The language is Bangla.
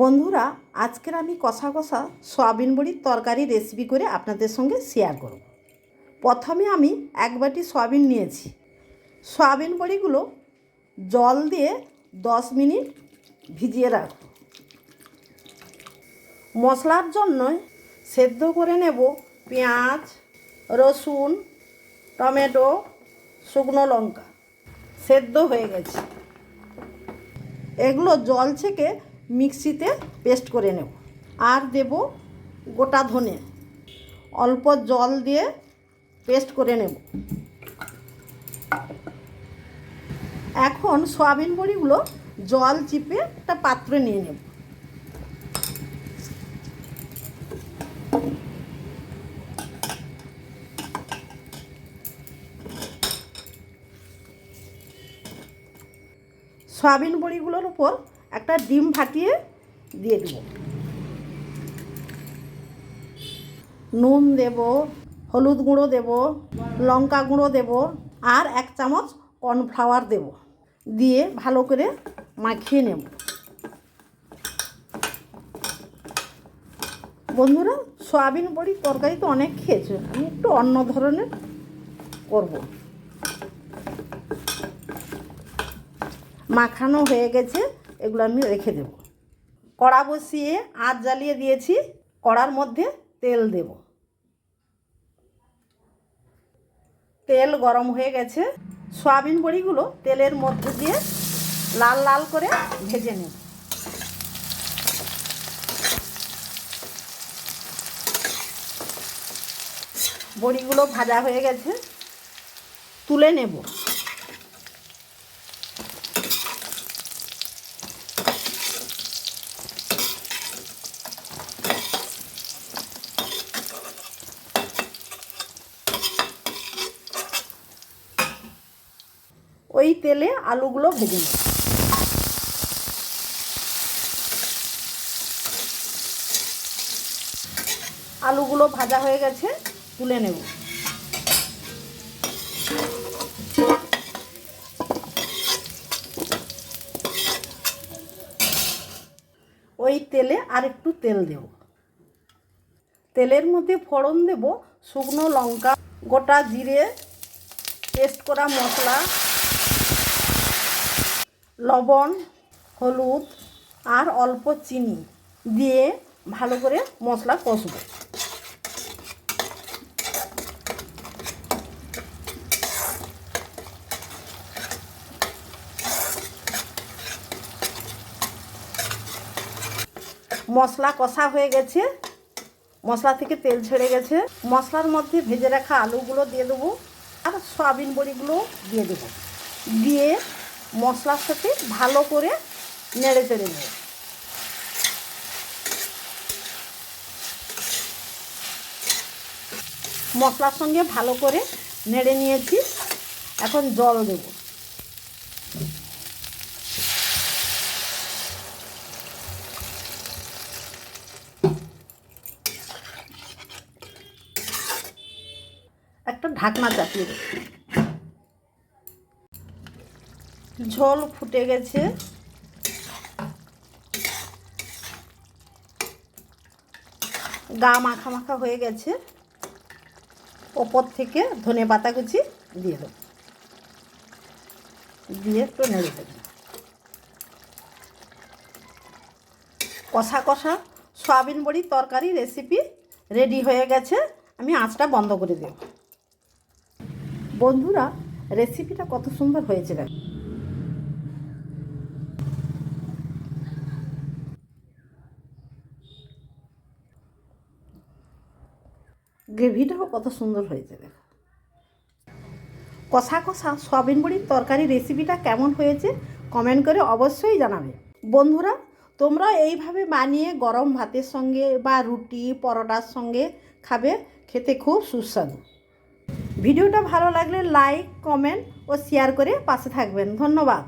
বন্ধুরা, আজকের আমি কষা কষা সয়াবিন বড়ির তরকারি রেসিপি করে আপনাদের সঙ্গে শেয়ার করব। প্রথমে আমি এক বাটি সয়াবিন নিয়েছি। সয়াবিন বড়িগুলো জল দিয়ে দশ মিনিট ভিজিয়ে রাখব। মশলার জন্য সেদ্ধ করে নেব পেঁয়াজ, রসুন, টমেটো, শুকনো লঙ্কা। সেদ্ধ হয়ে গেছে। এগুলো জল থেকে মিক্সিতে পেস্ট করে নেব। আর দেব গোটা ধনে। অল্প জল দিয়ে পেস্ট করে নেব। এখন সয়াবিন বড়িগুলো জল চিপে একটা পাত্রে নিয়ে নেব। সয়াবিন বড়িগুলোর উপর একটা ডিম ফাটিয়ে দিয়ে দেব। নুন দেব, হলুদ গুঁড়ো দেব, লঙ্কা গুঁড়ো দেব, আর এক চামচ কর্নফ্লাওয়ার দেব। দিয়ে ভালো করে মাখিয়ে নেব। বন্ধুরা, সয়াবিন বড়ি তরকারি তো অনেক খেয়েছে, আমি একটু অন্য ধরনের করব। মাখানো হয়ে গেছে এগুলো আমি রেখে দেব। কড়া বসিয়ে আঁচ জ্বালিয়ে দিয়েছি, কড়ার মধ্যে তেল দেব। তেল গরম হয়ে গেছে। সয়াবিন বড়িগুলো তেলের মধ্যে দিয়ে লাল লাল করে ভেজে নেব। বড়িগুলো ভাজা হয়ে গেছে, তুলে নেব। ওই তেলে আলুগুলো ভেজে নেব। আলুগুলো ভাজা হয়ে গেছে, তুলে নেব। ওই তেলে আর একটু তেল দেব। তেলের মধ্যে ফোড়ন দেব, শুকনো লঙ্কা, গোটা জিরে, পেস্ট করা মশলা লবণ, হলুদ আর অল্প চিনি দিয়ে ভালো করে মশলা কষবো। মশলা কষা হয়ে গেছে। মশলা থেকে তেল ছেড়ে গেছে। মশলার মধ্যে ভেজে রাখা আলুগুলো দিয়ে দেবো আর সয়াবিন বড়িগুলো দিয়ে দেবো। দিয়ে মশলার সাথে ভালো করে নেড়ে চেড়ে নেব। মশলার সঙ্গে ভালো করে নেড়ে নিয়েছি। এখন জল দেব। একটা ঢাকনা চাপিয়ে দেব। ঝোল ফুটে গেছে। গা মাখা মাখা হয়ে গেছে। ওপর থেকে ধনে পাতা কুচি দিয়ে দেবো। দিয়ে একটু নেড়ে দেবো। কষা কষা সয়াবিন বড়ি তরকারি রেসিপি রেডি হয়ে গেছে। আমি আঁচটা বন্ধ করে দেব। বন্ধুরা রেসিপিটা কত সুন্দর হয়েছে দেখ। গ্রেভিটাও কত সুন্দর হয়েছে, দেখো। কষা কষা সয়াবিন বড়ির তরকারি রেসিপিটা কেমন হয়েছে কমেন্ট করে অবশ্যই জানাবে। বন্ধুরা, তোমরা এইভাবে বানিয়ে গরম ভাতের সঙ্গে বা রুটি, পরোটার সঙ্গে খাবে, খেতে খুব সুস্বাদু। ভিডিওটা ভালো লাগলে লাইক কমেন্ট ও শেয়ার করে পাশে থাকবেন। ধন্যবাদ।